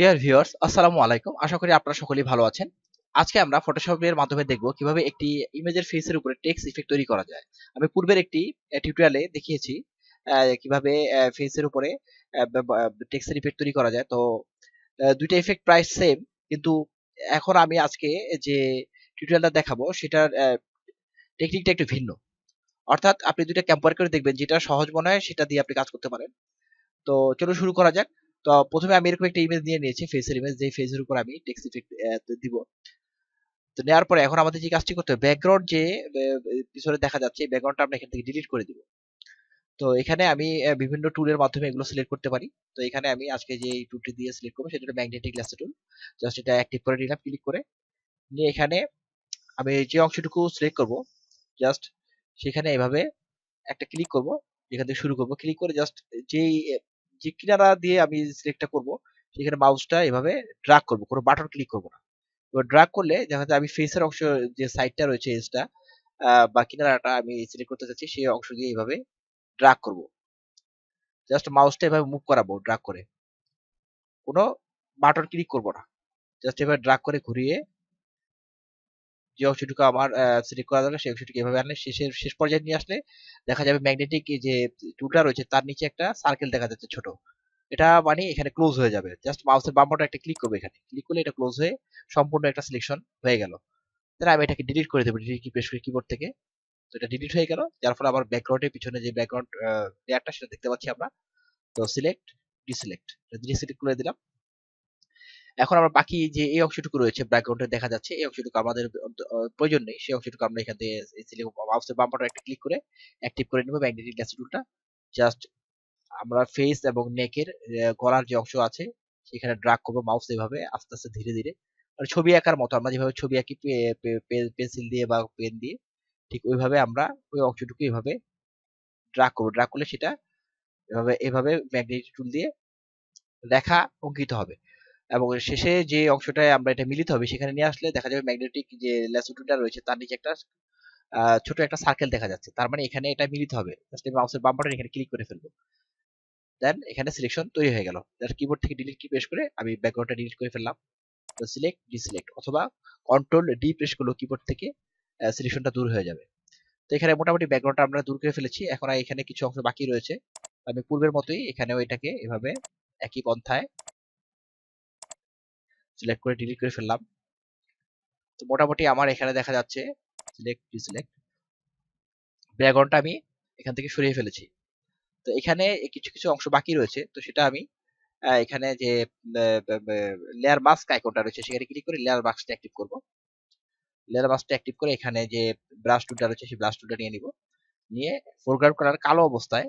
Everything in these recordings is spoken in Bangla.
ডিয়ার ভিউয়ার্স আসসালামু আলাইকুম। আশা করি আপনারা সকলেই ভালো আছেন। আজকে আমরা ফটোশপের মাধ্যমে দেখব কীভাবে একটি ইমেজের ফেসের উপরে টেক্সট ইফেক্ট তৈরি করা যায়। আমি পূর্বের একটি টিউটোরিয়ালে দেখিয়েছি কীভাবে ফেসের উপরে টেক্সটের ইফেক্ট তৈরি করা যায়। তো দুইটা ইফেক্ট প্রায় সেম কিন্তু এখন আমি আজকে যে টিউটোরিয়ালটা দেখাবো, সেটার টেকনিকটা একটু ভিন্ন। অর্থাৎ আপনি দুইটা কম্পেয়ার করে দেখবেন, যেটা সহজ মনে হয়, সেটা দিয়ে আপনি কাজ করতে পারেন। তো চলো শুরু করা যাক। তো প্রথমে আমি এরকম একটা ইমেজ নিয়ে নিয়েছি ফেসের ইমেজ যে ফেসের উপর আমি টেক্সট ইফেক্ট দিব। তো নেওয়ার পরে এখন আমাদের যে কাজটি করতে হবে ব্যাকগ্রাউন্ড যে পিছনে দেখা যাচ্ছে ব্যাকগ্রাউন্ডটা আমরা এখান থেকে ডিলিট করে দিব। তো এখানে আমি বিভিন্ন টুলের মাধ্যমে এগুলো সিলেক্ট করতে পারি। তো এখানে আমি আজকে যে এই টুলটি দিয়ে সিলেক্ট করব, সেটা ম্যাগনেটিক গ্লাস টুল জাস্ট এটা অ্যাক্টিভ করে নিলাম ক্লিক করে। নিয়ে এখানে আমি যে অংশটুকু সিলেক্ট করব জাস্ট সেখানে এভাবে একটা ক্লিক করব, এখান থেকে শুরু করব। ক্লিক করে জাস্ট যেই যে কিনারা দিয়ে আমি সিলেক্টটা করব, সেখানে মাউসটা এভাবে ড্রাগ করব, কোনো বাটন ক্লিক করব না। এবার ড্রাগ করলে দেখা যায় আমি ফেসের অংশ যে সাইডটা রয়েছে এজটা বা কিনারাটা আমি সিলেক্ট করতে চাচ্ছি, সেই অংশ দিয়ে এইভাবে ড্রাগ করব। জাস্ট মাউসটা এভাবে মুভ করাবো ড্রাগ করে। কোনো বাটন ক্লিক করব না। জাস্ট এভাবে ড্রাগ করে ঘুরিয়ে যে অংশটুকু আমার সিলেক্ট করা দরকার, সেই অংশটুকু এভাবে আনলে শেষের, শেষ পর্যায়ে নিয়ে আসলে দেখা যাবে ম্যাগনেটিক যে টুলটা রয়েছে, তার নিচে একটা সার্কেল দেখা যাচ্ছে ছোট। এটা মানে এখানে ক্লোজ হয়ে যাবে। জাস্ট মাউসের বাম বাটন একটা ক্লিক করবে এখানে। ক্লিক করলে এটা ক্লোজ হয়ে সম্পূর্ণ একটা সিলেকশন হয়ে গেল। তাহলে আমি এটাকে ডিলিট করে দেবো ডিলিট কি প্রেস করে কিবোর্ড থেকে। তো এটা ডিলিট হয়ে গেল। যার ফলে আমার ব্যাকগ্রাউন্ডের পিছনে যে ব্যাকগ্রাউন্ড লেয়ারটা সেটা দেখতে পাচ্ছি আমরা। তো সিলেক্ট ডিসিলেক্ট ডিসিলেক্ট করে দিলাম। এখন আমরা বাকি যে এই অংশটুকু রয়েছে ব্যাকগ্রাউন্ডে দেখা যাচ্ছে, এই অংশটুকু আমাদের প্রয়োজন নেই। সেই অংশটুকু আমরা এখান থেকে মাউসের বাম বাটন একটা ক্লিক করে অ্যাক্টিভ করে নেব। ম্যাগনেটিক গ্লাস টুলটা জাস্ট আমরা ফেস এবং নেকের গলার যে অংশ আছে, সেখানে ড্রাগ করব মাউস এইভাবে আস্তে আস্তে, ধীরে ধীরে। ছবি আঁকার মতো আমরা যেভাবে ছবি আঁকি পেন্সিল দিয়ে বা পেন দিয়ে, ঠিক ওইভাবে আমরা ওই অংশটুকু এইভাবে ড্রাগ করব। ড্রাগ করলে সেটা এভাবে এভাবে ম্যাগনেটিক টুল দিয়ে রেখা অঙ্কিত হবে। এবং শেষে যে অংশটায় আমরা এটা মিলিত হবে, সেখানে নিয়ে আসলে দেখা যাবে ম্যাগনেটিক যে ল্যাসোটুলটা রয়েছে, তার নিচে একটা ছোট একটা সার্কেল দেখা যাচ্ছে। তার মানে এখানে এটা মিলিত হবে। জাস্ট মাউসের বাম এখানে ক্লিক করে ফেলব। দেন এখানে সিলেকশন তৈরি হয়ে গেল। জাস্ট কিবোর্ড থেকে ডিলিট কি প্রেস করে আমি ব্যাকগ্রাউন্ডটা ডিলিট করে ফেললাম। তো সিলেক্ট ডিসিলেক্ট অথবা কন্ট্রোল ডি প্রেস করলেও কিবোর্ড থেকে সিলেকশনটা দূর হয়ে যাবে। তো এখানে মোটামুটি ব্যাকগ্রাউন্ডটা আমরা দূর করে ফেলেছি। এখন আর এখানে কিছু অংশ বাকি রয়েছে। আমি পূর্বের মতোই এখানেও এটাকে এভাবে একই পন্থায় সিলেক্ট করে ডিলিট করে ফেললাম। তো মোটামুটি আমার এখানে দেখা যাচ্ছে সিলেক্ট ডিসিলেক্ট ব্যাকগ্রাউন্ডটা আমি এখান থেকে সরিয়ে ফেলেছি। তো এখানে কিছু কিছু অংশ বাকি রয়েছে, তো সেটা আমি এখানে যে লেয়ার মাস্ক আইকনটা রয়েছে, সেখানে ক্লিক করে লেয়ার মাস্কটা অ্যাক্টিভ করব। লেয়ার মাস্কটা অ্যাক্টিভ করে এখানে যে ব্রাশ টুলটা রয়েছে, সেই ব্রাশ টুলটা নিয়ে নিব। নিয়ে ফোরগ্রাউন্ড কালার কালো অবস্থায়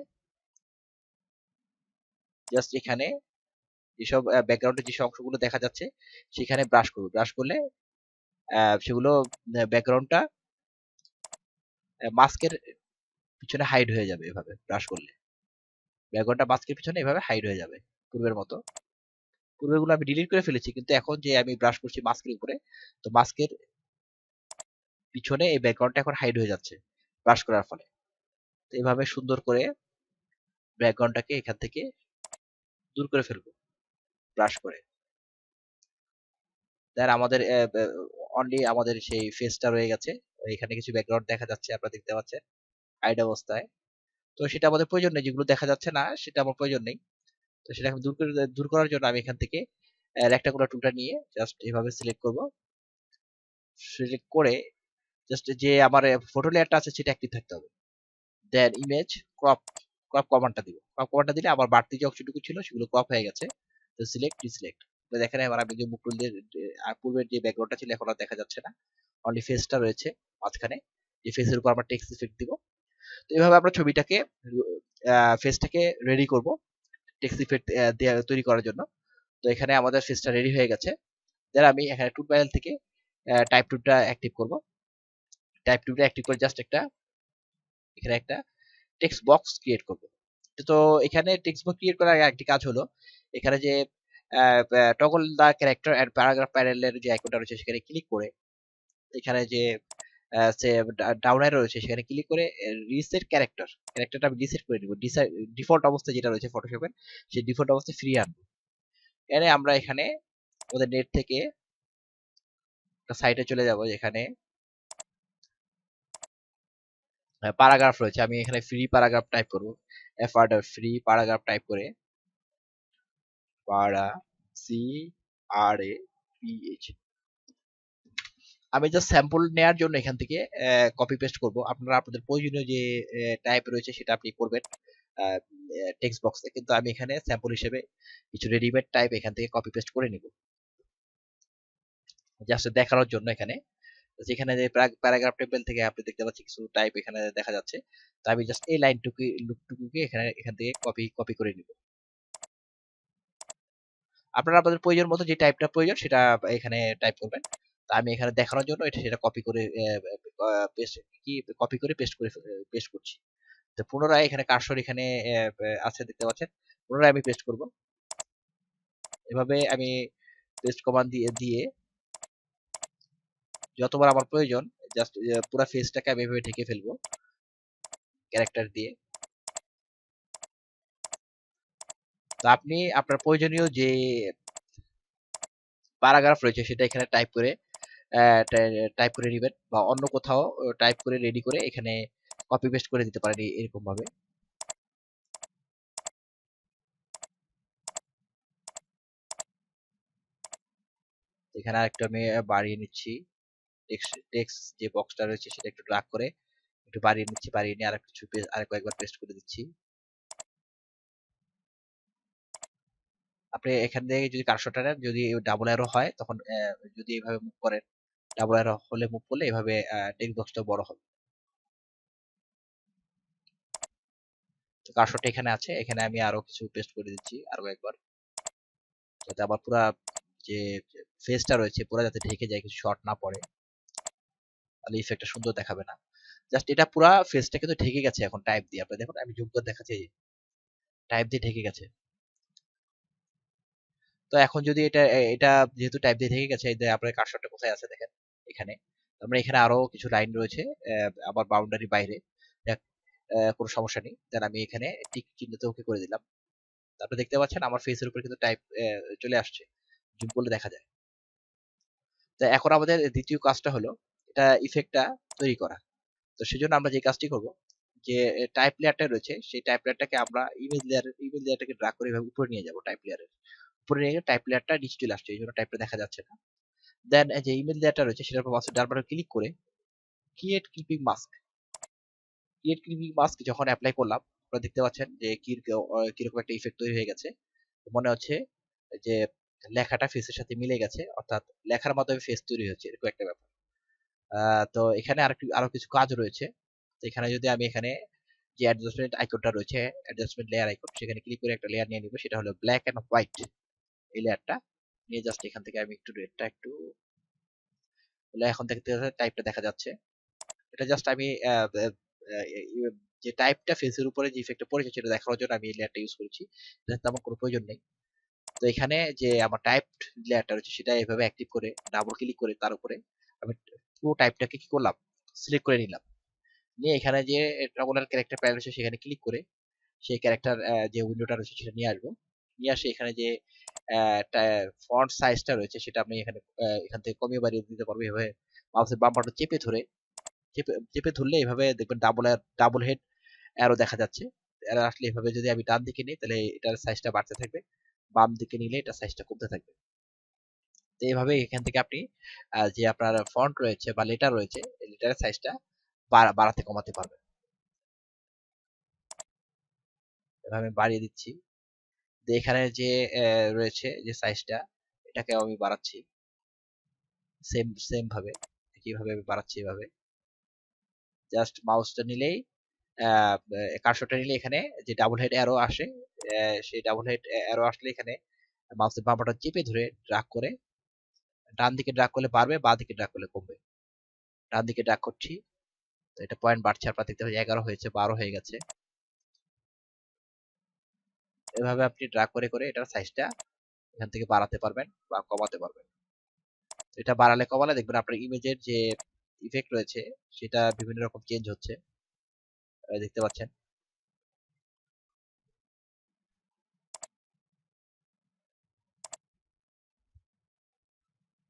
জাস্ট এখানে যেসব ব্যাকগ্রাউন্ডে যেসব অংশগুলো দেখা যাচ্ছে, সেখানে ব্রাশ করব। ব্রাশ করলে সেগুলো ব্যাকগ্রাউন্ডটা মাস্কের পিছনে হাইড হয়ে যাবে এভাবে ব্রাশ করলে। ব্যাকগ্রাউন্ডটা মাস্কের পিছনে এভাবে হাইড হয়ে যাবে পূর্বের মতো। পূর্বেগুলো আমি ডিলিট করে ফেলেছি, কিন্তু এখন যে আমি ব্রাশ করছি মাস্কের উপরে, তো মাস্কের পিছনে এই ব্যাকগ্রাউন্ডটা এখন হাইড হয়ে যাচ্ছে ব্রাশ করার ফলে। তো এইভাবে সুন্দর করে ব্যাকগ্রাউন্ডটাকে এখান থেকে দূর করে ফেলব। ব্রাশ করে। দেন আমাদের অনলি আমাদের সেই ফেসটা রয়ে গেছে। এখানে কিছু ব্যাকগ্রাউন্ড দেখা যাচ্ছে, আপনারা দেখতে পাচ্ছেন হাইড অবস্থায়। তো সেটা আমাদের প্রয়োজন নেই, যেগুলো দেখা যাচ্ছে না, সেটা আমার প্রয়োজন নেই। তো সেটা দূর দূর করার জন্য আমি এখান থেকে রেক্টাকুলার টুলটা নিয়ে জাস্ট এভাবে সিলেক্ট করব। সিলেক্ট করে জাস্ট যে আমার ফটো লেয়ারটা আছে, সেটা অ্যাক্টিভ থাকতে হবে। দেন ইমেজ ক্রপ ক্রপ কমান্ডটা দিব। ক্রপ কমান্ডটা দিলে আমার বাড়তি যে অংশটুকু ছিল, সেগুলো ক্রপ হয়ে গেছে। তো সিলেক্ট ডিসিলেক্ট দেখেন এবার আমি যে মুকুল দিয়ে আহ, পূর্বের যে ব্যাকগ্রাউন্ডটা ছিল এখন আর দেখা যাচ্ছে না। অনলি ফেসটা রয়েছে মাঝখানে। এই ফেসের উপর আমরা টেক্সট ইফেক্ট দিব। তো এইভাবে আমরা ছবিটাকে ফেসটাকে রেডি করব টেক্সট ইফেক্ট তৈরি করার জন্য। তো এখানে আমাদের ফেসটা রেডি হয়ে গেছে। দেন আমি এখানে টুল প্যানেল থেকে টাইপ টুলটা অ্যাক্টিভ করব। টাইপ টুলটা অ্যাক্টিভ করে জাস্ট একটা এখানে একটা টেক্সট বক্স ক্রিয়েট করব। তো এখানে টেক্সট বুক ক্রিয়েট করার একটি কাজ হলো, এখানে যে toggle the character and paragraph প্যানেলের যে আইকনটা রয়েছে সেখানে ক্লিক করে, এখানে যে ডাউন অ্যারো রয়েছে সেখানে ক্লিক করে রিসেট ক্যারেক্টার ক্যারেক্টারটা আমি রিসেট করে দিব ডিফল্ট অবস্থায় যেটা রয়েছে ফটোশপের সেই ডিফল্ট অবস্থায় ফ্রি আনব। এনে আমরা এখানে আমাদের নেট থেকে সাইটে চলে যাব যেখানে প্যারাগ্রাফ রয়েছে। আমি এখানে ফ্রি প্যারাগ্রাফ টাইপ করব। F R free paragraph type করে para C R A P H আমি জাস্ট স্যাম্পল নেয়ার জন্য এখান থেকে কপি পেস্ট করব। আপনারা আপনাদের প্রয়োজনীয় যে টাইপ রয়েছে সেটা আপনি করবেন টেক্সট বক্সে কিন্তু আমি এখানে স্যাম্পল হিসেবে কিছু রেডিমেড টাইপ এখান থেকে কপি পেস্ট করে নিব। জাস্ট দেখানোর জন্য এখানে। যেখানে যে প্যারাগ্রাফ টেবিল থেকে আপনি দেখতে পাচ্ছেন কিছু টাইপ এখানে দেখা যাচ্ছে। তো আমি জাস্ট এই লাইনটুকু লুকটুকুকে এখানে, এখান থেকে কপি কপি করে নিব। আপনারা আপনাদের প্রয়োজন মতো যে টাইপটা প্রয়োজন সেটা এখানে টাইপ করবেন। তা আমি এখানে দেখানোর জন্য এটা সেটা কপি করে পেস্ট কি কপি করে পেস্ট করে পেস্ট করছি। তো পুনরায় এখানে কার্সর এখানে আছে দেখতে পাচ্ছেন। পুনরায় আমি পেস্ট করব। এভাবে আমি পেস্ট কমান্ড দিয়ে দিয়ে যতবার আমার প্রয়োজন জাস্ট পুরো ফেসটাকে আমি এভাবে ঢেকে ফেলব। ক্যারেক্টার দিয়ে। তো আপনি, আপনার প্রয়োজনীয় যে প্যারাগ্রাফ রয়েছে, সেটা এখানে টাইপ করে টাইপ করে নেবেন বা অন্য কোথাও টাইপ করে রেডি করে এখানে কপি পেস্ট করে দিতে পারেন এরকম ভাবে। এখানে আরেকটা আমি বাড়িয়ে নিচ্ছি। টেক্সট যে বক্সটা রয়েছে সেটা একটু ড্রাগ করে একটু বাড়িয়ে নিচ্ছি, বাড়িয়ে নিয়ে আর কিছু আর কয়েকবার পেস্ট করে দিচ্ছি। আপনি এখান থেকে যদি কারশোটা নেন, যদি ডাবল অ্যারো হয়, তখন যদি এইভাবে মুভ করেন ডাবল অ্যারো হলে মুভ করলে এভাবে টেক্সট বক্সটা বড় হবে। তো কারশোটা এখানে আছে, এখানে আমি আরও কিছু পেস্ট করে দিচ্ছি, আরও একবার। যাতে আবার পুরা যে ফেসটা রয়েছে, পুরো যাতে ঢেকে যায়, কিছু শর্ট না পড়ে। তাহলে ইফেক্টটা সুন্দর দেখাবে না। জাস্ট এটা পুরা ফেসটা কিন্তু ঢেকে গেছে এখন টাইপ দিয়ে। আপনি দেখুন, আমি জুম করে দেখাচ্ছি। টাইপ দিয়ে ঢেকে গেছে। তো এখন যদি এটা এটা যেহেতু টাইপ দিয়ে ঢেকে গেছে আপনার কার্সরটা কোথায় আছে দেখেন, এখানে। আমরা এখানে আরও কিছু লাইন রয়েছে আবার বাউন্ডারি বাইরে। কোনো সমস্যা নেই। দেন আমি এখানে টিক চিহ্নতে ওকে করে দিলাম। আপনি দেখতে পাচ্ছেন আমার ফেসের উপরে কিন্তু টাইপ চলে আসছে। জুম করলে দেখা যায়। তো এখন আমাদের দ্বিতীয় কাজটা হলো এটা ইফেক্টটা তৈরি করা। তো সেজন্য আমরা যে কাজটি করব, যে টাইপ লেয়ারটা রয়েছে, সেই টাইপ লেয়ারটাকে আমরা ইমেজ লেয়ার ইমেজ লেয়ারটাকে ড্রাগ করে এভাবে উপরে নিয়ে যাব টাইপ লেয়ারের উপরে নিয়ে গেলে টাইপ লেয়ারটা নিচে চলে আসছে, এই জন্য টাইপটা দেখা যাচ্ছে না। দেন যে ইমেজ লেয়ারটা রয়েছে, সেটার উপর মাউসের ডান ক্লিক করে create clipping mask create clipping mask যখন অ্যাপ্লাই করলাম, আপনারা দেখতে পাচ্ছেন যে কীরকম একটা ইফেক্ট তৈরি হয়ে গেছে। মনে হচ্ছে যে, লেখাটা ফেসের সাথে মিলে গেছে, অর্থাৎ লেখার মাধ্যমে ফেস তৈরি হচ্ছে এরকম একটা ব্যাপার। তো এখানে আর আরও কিছু কাজ রয়েছে। এখানে যদি আমি এখানে যে অ্যাডজাস্টমেন্ট আইকনটা রয়েছে অ্যাডজাস্টমেন্ট লেয়ার আইকন সেখানে ক্লিক করে একটা লেয়ার নিয়ে নিব, সেটা হলো ব্ল্যাক এন্ড হোয়াইট এই লেয়ারটা নিয়ে জাস্ট এখান থেকে আমি একটু রেডটা একটু এখন দেখতে টাইপটা দেখা যাচ্ছে। এটা জাস্ট আমি যে টাইপটা ফেসের উপরে যে ইফেক্টটা পড়েছে, সেটা দেখানোর জন্য আমি এই লেয়ারটা ইউজ করেছি। তেমন কোনো প্রয়োজন নেই। তো এখানে যে আমার টাইপ লেয়ারটা রয়েছে, সেটা এভাবে অ্যাক্টিভ করে ডাবল ক্লিক করে তার উপরে আমি পুরো টাইপটাকে কি করলাম? সিলেক্ট করে নিলাম। নিয়ে এখানে যে টগলের ক্যারেক্টার প্যানেল রয়েছে সেখানে ক্লিক করে সেই ক্যারেক্টার যে উইন্ডোটা রয়েছে সেটা নিয়ে আসব। নিয়ে আসে এখানে যে ফন্ট সাইজটা রয়েছে সেটা আপনি এখানে এখান থেকে কমিয়ে বাড়িয়ে দিতে পারবেন এভাবে মাউসের বাম বাটন চেপে ধরে, চেপে চেপে ধরলে এভাবে দেখবেন ডাবল ডাবল হেড অ্যারো দেখা যাচ্ছে। অ্যারো আসলে এভাবে যদি আমি ডান দিকে নিই তাহলে এটার সাইজটা বাড়তে থাকবে, বাম দিকে নিলে এটা সাইজটা কমতে থাকবে। তো এইভাবে এখান থেকে আপনি যে আপনার ফন্ট রয়েছে বা লেটার রয়েছে লেটারের সাইজটা বাড়াতে কমাতে পারবেন। এভাবে বাড়িয়ে দিচ্ছি। এখানে যে রয়েছে যে সাইজটা এটাকে আমি বাড়াচ্ছি। সেম সেম ভাবে কীভাবে আমি বাড়াচ্ছি এভাবে। জাস্ট মাউসটা নিলেই কার্সরটা নিলে এখানে যে ডাবল হেড অ্যারো আসে সেই ডাবল হেড অ্যারো আসলে এখানে মাউসের বাম বাটন চেপে ধরে ড্রাগ করে ডান দিকে ড্রাগ করলে বাড়বে বা দিকে ড্রাগ করলে কমবে। ডান দিকে ড্রাগ করছি, তো এটা পয়েন্ট বাড়ছে আপনার দেখতে এগারো হয়েছে, বারো হয়ে গেছে। এভাবে আপনি ড্রাগ করে করে এটার সাইজটা এখান থেকে বাড়াতে পারবেন বা কমাতে পারবেন। এটা বাড়ালে কমালে দেখবেন আপনার ইমেজের যে ইফেক্ট রয়েছে, সেটা বিভিন্ন রকম চেঞ্জ হচ্ছে। দেখতে পাচ্ছেন?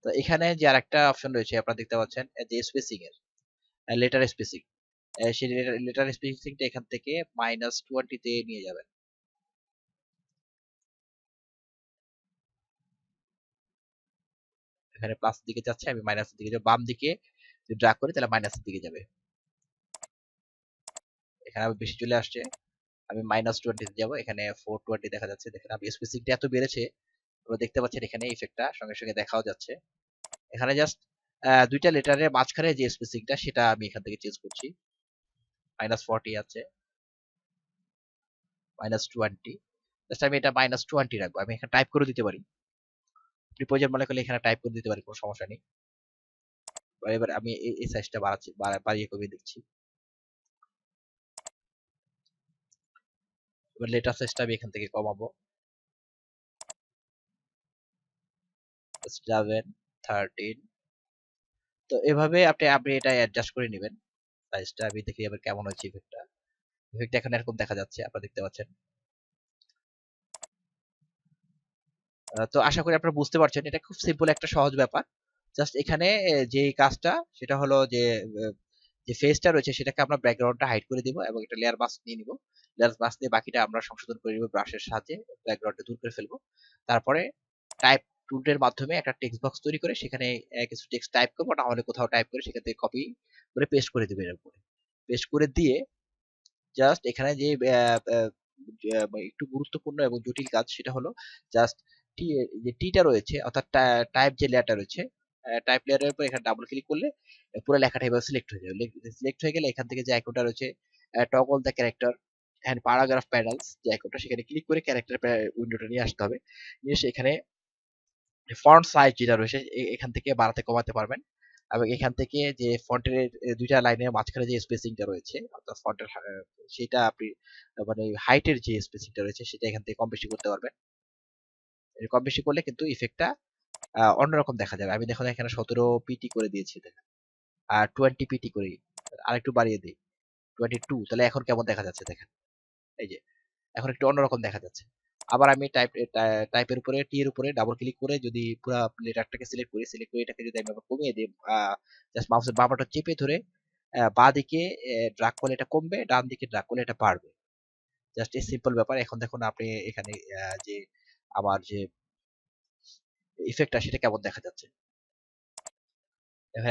তো এখানে যে আরেকটা অপশন রয়েছে, আপনারা দেখতে পাচ্ছেন যে স্পেসিং এর লেটার স্পেসিং সেই লেটার স্পেসিংটা এখান থেকে মাইনাস টোয়েন্টিতে নিয়ে যাবেন। এখানে প্লাস দিকে যাচ্ছে, আমি মাইনাসের দিকে যাব, বাম দিকে যদি ড্রাগ করি, তাহলে মাইনাসের দিকে যাবে। এখানে আমি বেশি চলে আসছে, আমি মাইনাস টোয়েন্টিতে যাব, এখানে ফোর টোয়েন্টি দেখা যাচ্ছে, দেখেন আমি স্পেসিংটা এত বেড়েছে দেখতে পাচ্ছেন এখানে ইফেক্টটা সঙ্গে সঙ্গে দেখাও যাচ্ছে। এখানে জাস্ট দুইটা লেটারের মাঝখানে যে স্পেসিংটা সেটা আমি এখান থেকে চেঞ্জ করছি। মাইনাস ফর্টি আছে। মাইনাস টোয়েন্টি জাস্ট আমি এটা মাইনাস টোয়েন্টি রাখব। আমি এখানে টাইপ করে দিতে পারি। প্রয়োজন মনে করলে এখানে টাইপ করে দিতে পারি, কোনো সমস্যা নেই। এবার আমি এই সাইজটা বাড়াচ্ছি বাড়িয়ে কমিয়ে দিচ্ছি। এবার লেটার সাইজটা আমি এখান থেকে কমাবো। সেভেন থার্টিন তো এভাবে আপনি আপনি এটা অ্যাডজাস্ট করে নেবেন। সাইজটা আমি দেখি এবার কেমন হচ্ছে ইফেক্টটা ইফেক্ট এখন এরকম দেখা যাচ্ছে, আপনারা দেখতে পাচ্ছেন। তো আশা করি আপনারা বুঝতে পারছেন। এটা খুব সিম্পল একটা সহজ ব্যাপার। জাস্ট এখানে যে কাজটা, সেটা হলো যে যে ফেসটা রয়েছে, সেটাকে আমরা ব্যাকগ্রাউন্ডটা হাইড করে দিব এবং একটা লেয়ার মাস্ক নিয়ে নিব। লেয়ার মাস্ক দিয়ে বাকিটা আমরা সংশোধন করে নিব ব্রাশের সাহায্যে ব্যাকগ্রাউন্ডটা দূর করে ফেলব। তারপরে টাইপ টুলের মাধ্যমে একটা টেক্সট বক্স তৈরি করে সেখানে কিছু টেক্সট টাইপ করব, না হলে কোথাও টাইপ করে সেখান থেকে কপি করে পেস্ট করে দেবে এর উপরে পেস্ট করে দিয়ে জাস্ট এখানে যে একটু গুরুত্বপূর্ণ এবং জটিল কাজ সেটা হলো জাস্ট টি যে টিটা রয়েছে, অর্থাৎ টাইপ যে লেয়ারটা রয়েছে টাইপ লেয়ারের উপর এখানে ডাবল ক্লিক করলে পুরো লেখাটা এভাবে সিলেক্ট হয়ে যাবে। সিলেক্ট হয়ে গেলে এখান থেকে যে আইকনটা রয়েছে toggle the character and paragraph panels যে আইকনটা সেখানে ক্লিক করে ক্যারেক্টার উইন্ডোটা নিয়ে আসতে হবে। নিয়ে এসে এখানে ফন্ট সাইজ যেটা রয়েছে এখান থেকে বাড়াতে কমাতে পারবেন। এবং এখান থেকে যে ফন্টের দুইটা লাইনের মাঝখানে যে স্পেসিংটা রয়েছে, অর্থাৎ ফন্টের সেটা আপনি মানে হাইটের যে স্পেসিংটা রয়েছে, সেটা এখান থেকে কম বেশি করতে পারবেন। কম বেশি করলে কিন্তু ইফেক্টটা অন্যরকম দেখা যাবে। আমি দেখুন এখানে সতেরো পিটি করে দিয়েছি, দেখেন। আর টোয়েন্টি পিটি করে, আর একটু বাড়িয়ে দিই। টোয়েন্টি টু তাহলে এখন কেমন দেখা যাচ্ছে, দেখেন? এই যে, এখন একটু অন্যরকম দেখা যাচ্ছে। আবার আমি টাইপ টাইপের উপরে টি এর উপরে ডাবল ক্লিক করে যদি পুরো লেটারটাকে সিলেক্ট করি সিলেক্ট করে এটাকে যদি আমি আবার কমিয়ে দিই জাস্ট মাউসের বাম বাটন চেপে ধরে বা দিকে ড্রাগ করলে এটা কমবে, ডান দিকে ড্রাগ করলে এটা বাড়বে। জাস্ট এই সিম্পল ব্যাপার। এখন দেখুন আপনি এখানে যে আমার যে ইফেক্টটা সেটা কেমন দেখা যাচ্ছে।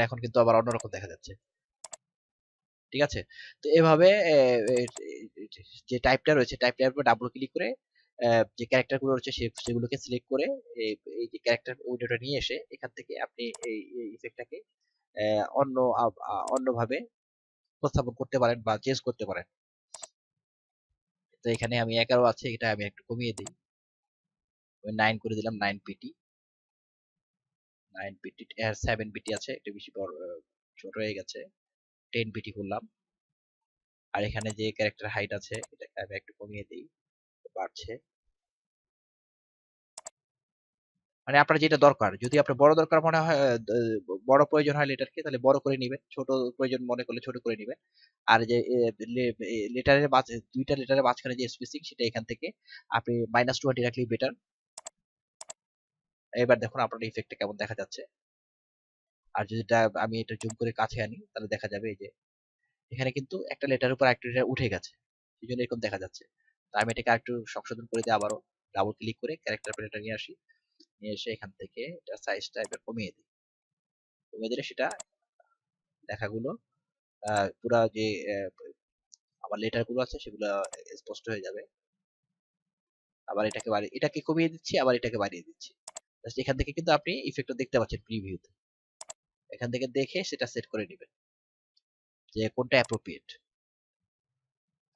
এখন কিন্তু আবার অন্যরকম দেখা যাচ্ছে। ঠিক আছে? তো এভাবে যে টাইপটা রয়েছে টাইপটার উপর ডাবল ক্লিক করে যে ক্যারেক্টারগুলো রয়েছে সেগুলোকে সিলেক্ট করে এই যে ক্যারেক্টার উইন্ডোটা নিয়ে এসে এখান থেকে আপনি এই ইফেক্টটাকে অন্য অন্যভাবে উপস্থাপন করতে পারেন বা চেঞ্জ করতে পারেন। তো এখানে আমি এগারো আছে, এটা আমি একটু কমিয়ে দিই। নাইন করে দিলাম nine PT nine PT seven PT আছে, একটু বেশি বড় ছোট হয়ে গেছে। টেন পিটি করলাম। আর এখানে যে ক্যারেক্টার হাইট আছে, এটাকে আমি একটু কমিয়ে দিই, বাড়ছে। মানে আপনার যেটা দরকার। যদি আপনার বড় দরকার মনে হয় বড় প্রয়োজন হয় লেটারকে তাহলে বড় করে নেবেন। ছোট প্রয়োজন মনে করলে ছোট করে নেবেন। আর যে লেটারের দুইটা লেটারের মাঝখানে যে স্পেসিং সেটা এখান থেকে আপনি মাইনাস টোয়েন্টি রাখলেই বেটার এবার দেখুন আপনার ইফেক্টটা কেমন দেখা যাচ্ছে। আর যদি আমি এটা জুম করে কাছে আনি, তাহলে দেখা যাবে এই যে, এখানে কিন্তু একটা লেটার উপর একটা লেটার উঠে গেছে। সেই জন্য এরকম দেখা যাচ্ছে। তো আমি এটাকে একটু সংশোধন করে দিই আবারও ডাবল ক্লিক করে ক্যারেক্টার প্যানেলটা নিয়ে আসি। নিয়ে এসে এখান থেকে এটা সাইজটা এবার কমিয়ে দিই। কমিয়ে দিলে সেটা লেখাগুলো পুরা যে আমার লেটারগুলো আছে সেগুলো স্পষ্ট হয়ে যাবে। আবার এটাকে বাড়িয়ে এটাকে কমিয়ে দিচ্ছি, আবার এটাকে বাড়িয়ে দিচ্ছি। এখান থেকে কিন্তু আপনি ইফেক্টটা দেখতে পাচ্ছেন প্রিভিউতে এখান থেকে দেখে সেটা সেট করে নেবেন। যে কোনটা অ্যাপ্রোপ্রিয়েট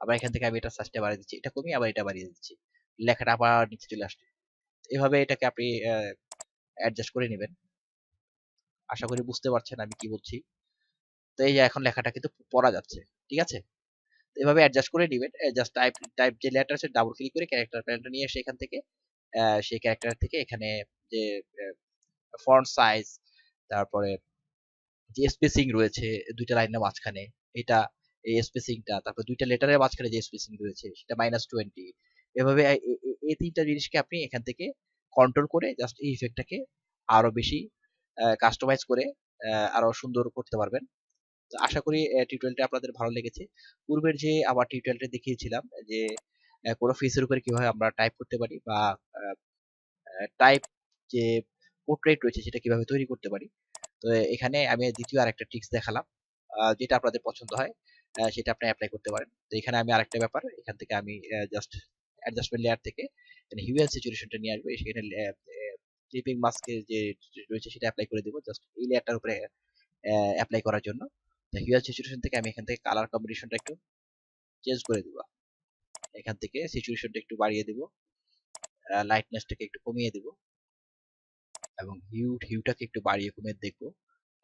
আবার এখান থেকে আমি এটা সার্চটা বাড়িয়ে দিচ্ছি, এটা কমিয়ে আবার এটা বাড়িয়ে দিচ্ছি। লেখাটা আবার নিচে চলে আসছে। এভাবে এটাকে আপনি অ্যাডজাস্ট করে নেবেন। আশা করি বুঝতে পারছেন আমি কি বলছি। তো এই যে এখন লেখাটা কিন্তু পড়া যাচ্ছে, ঠিক আছে? এভাবে অ্যাডজাস্ট করে নেবেন জাস্ট টাইপ টাইপ যে লেটার আছে ডাবল ক্লিক করে ক্যারেক্টার প্যানেলটা নিয়ে এসে এখান থেকে সেই ক্যারেক্টার থেকে এখানে যে ফন্ট সাইজ তারপরে যে স্পেসিং রয়েছে, দুইটা লাইনের মাঝখানে, এটা এই স্পেসিংটা তারপর দুইটা লেটারের মাঝখানে যে স্পেসিং রয়েছে, সেটা মাইনাস টোয়েন্টি এভাবে এই তিনটা জিনিসকে আপনি এখান থেকে কন্ট্রোল করে জাস্ট এই ইফেক্টটাকে আরও বেশি কাস্টমাইজ করে আরও সুন্দর করতে পারবেন। তো আশা করি টিউটোরিয়ালটা আপনাদের ভালো লেগেছে। পূর্বের যে আবার টিউটোরিয়ালটা দেখিয়েছিলাম, যে কোনো ফেসের উপরে কীভাবে আমরা টাইপ করতে পারি বা টাইপ যে পোর্ট্রেট রয়েছে, সেটা কীভাবে তৈরি করতে পারি। তো এখানে আমি দ্বিতীয় আরেকটা ট্রিক্স দেখালাম যেটা আপনাদের পছন্দ হয় সেটা আপনি অ্যাপ্লাই করতে পারেন। তো এখানে আমি আরেকটা ব্যাপার, এখান থেকে আমি জাস্ট অ্যাডজাস্টমেন্ট লেয়ার থেকে হিউয়াল সিচুয়েশনটা নিয়ে আসব, সেখানে ক্লিপিং মাস্কে যে রয়েছে সেটা অ্যাপ্লাই করে দেবো জাস্ট এই লেয়ারটার উপরে অ্যাপ্লাই করার জন্য। হিউয়াল সিচুয়েশন থেকে আমি এখান থেকে কালার কম্বিনেশনটা একটু চেঞ্জ করে দেবো। এখান থেকে সিচুয়েশনটা একটু বাড়িয়ে দেবো লাইটনেসটাকে একটু কমিয়ে দেবো, এবং হিউ হিউটাকে একটু বাড়িয়ে কমিয়ে দেখব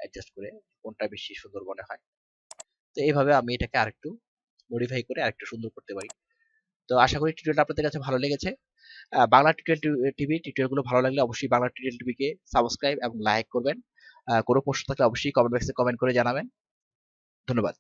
অ্যাডজাস্ট করে কোনটা বেশি সুন্দর মনে হয়। তো এইভাবে আমি এটাকে আরেকটু মডিফাই করে আরেকটু সুন্দর করতে পারি। তো আশা করি টিউটোরিয়ালটা আপনাদের কাছে ভালো লেগেছে। বাংলা টিউটোরিয়াল টিভি টিউটোরিয়ালগুলো ভালো লাগলে অবশ্যই বাংলা টিউটোরিয়াল টিভিকে সাবস্ক্রাইব এবং লাইক করবেন। কোনো প্রশ্ন থাকলে অবশ্যই কমেন্ট বক্সে কমেন্ট করে জানাবেন। ধন্যবাদ।